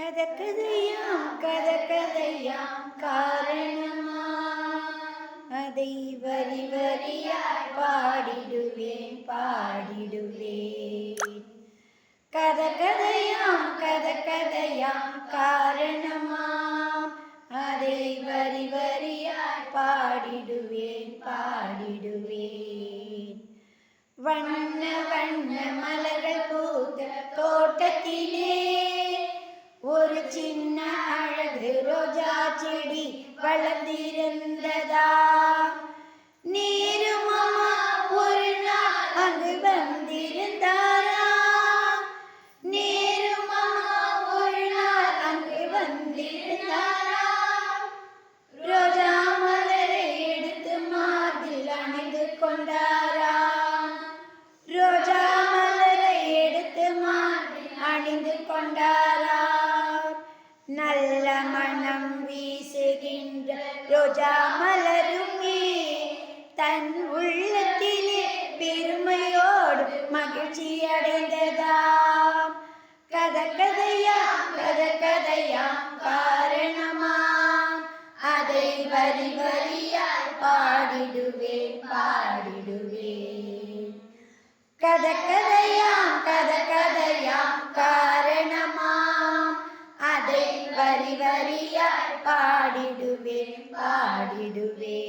கத கதையாம் கத கதையாம் காரணமா அதை வரி வரியாய் பாடிடுவேன் பாடிடுவேன். கத கதையாம் கத கதையாம் காரணமா அதை வரி வரியாய் பாடிடுவேன் பாடிடுவேன். வண்ண வண்ண மலர்கள் பூத்த தோட்டத்திலே ஒரு சின்ன அழகு ரோஜா செடி வளர்ந்திருந்ததா? நீரும் அம்மா ஒரு நாள் அங்கு வந்திருந்தாரா? நீரும் அம்மா ஒரு நாள் அங்கு வந்திருந்தாரா? ரோஜா மலரை எடுத்து மார்பில் அணிந்து கொண்டாரா? ரோஜா மலரை எடுத்து மார்பில் அணிந்து நல்ல மனம் வீசுகின்ற ரோஜா மலருமே தன் உள்ளத்திலே பெருமையோடு மகிழ்ச்சி அடைந்ததாம். கத கதையா கத கதையா காரணமாம். அதை வரி வரியாய் பாடிடுவேன் பாடிடுவேன். വരി വരിയാൽ പാടിടുവേ പാടിടുവേ